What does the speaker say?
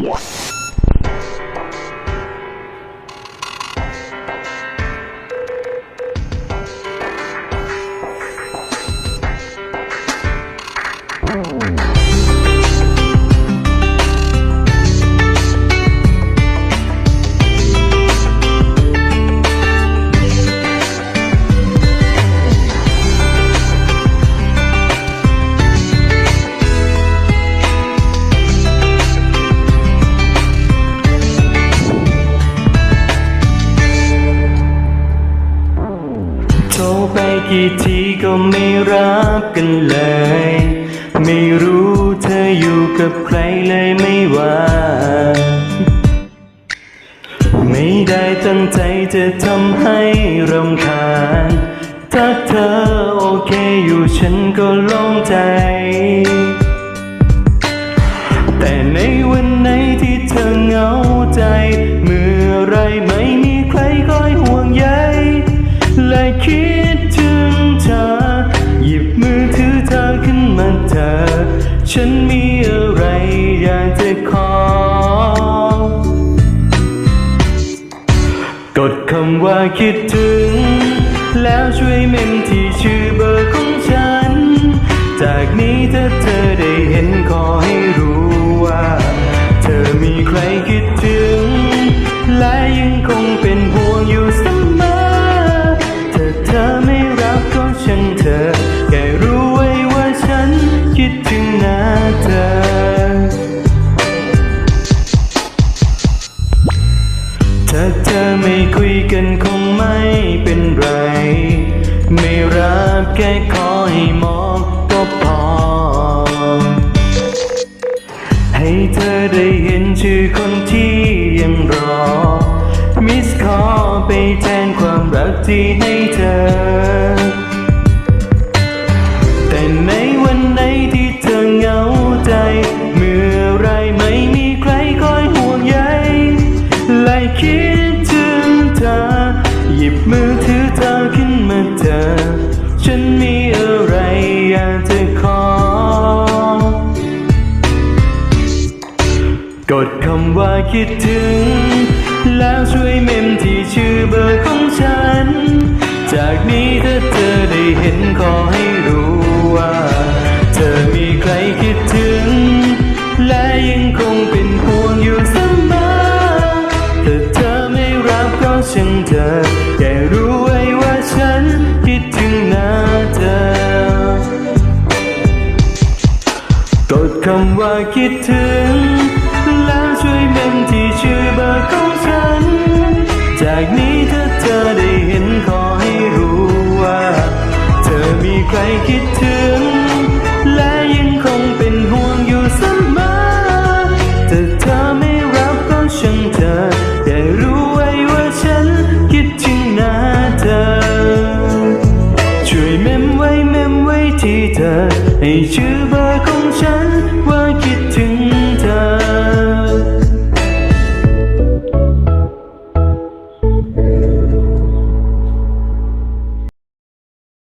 โกี่ทีก็ไม่รับกันเลย ไม่รู้เธออยู่กับใครเลยไม่ว่า ไม่ได้ตั้งใจจะทำให้รำคาญถ้าเธอโอเคอยู่ฉันก็โล่งใจ ฉันมีอะไรอยากจะขอ กดคำว่าคิดถึง แล้วช่วยเมมที่ชื่อเบอร์ของฉัน จากนี้ถ้าเธอได้เห็นขอให้ ไม่คุยกันคงไม่เป็นไร ไม่รับแค่ขอให้มองก็พอ ให้เธอได้เห็นชื่อคนที่ยังรอ มิสคอไปแทนความรักที่ให้เธอ ฉันมีอะไรอยากจะขอ กดคำว่าคิดถึง แล้วช่วยเมมที่ชื่อเบอร์ของฉัน จากนี้ถ้าเธอ กดคำว่าคิดถึง แล้วช่วยเมมที่ชื่อเบอร์ของฉัน จากนี้ถ้าเธอได้เห็นขอให้รู้ว่า เธอมีใครคิดถึง และยังคงเป็นห่วงอยู่เสมอถ้าเธอไม่รับก็ช่างเธอแต่รู้ไว้ว่าฉันคิดถึงหน้าเธอ ช่วยเมมไว้เมมไว้ที่เธอให้ชื่อเบอร์ของ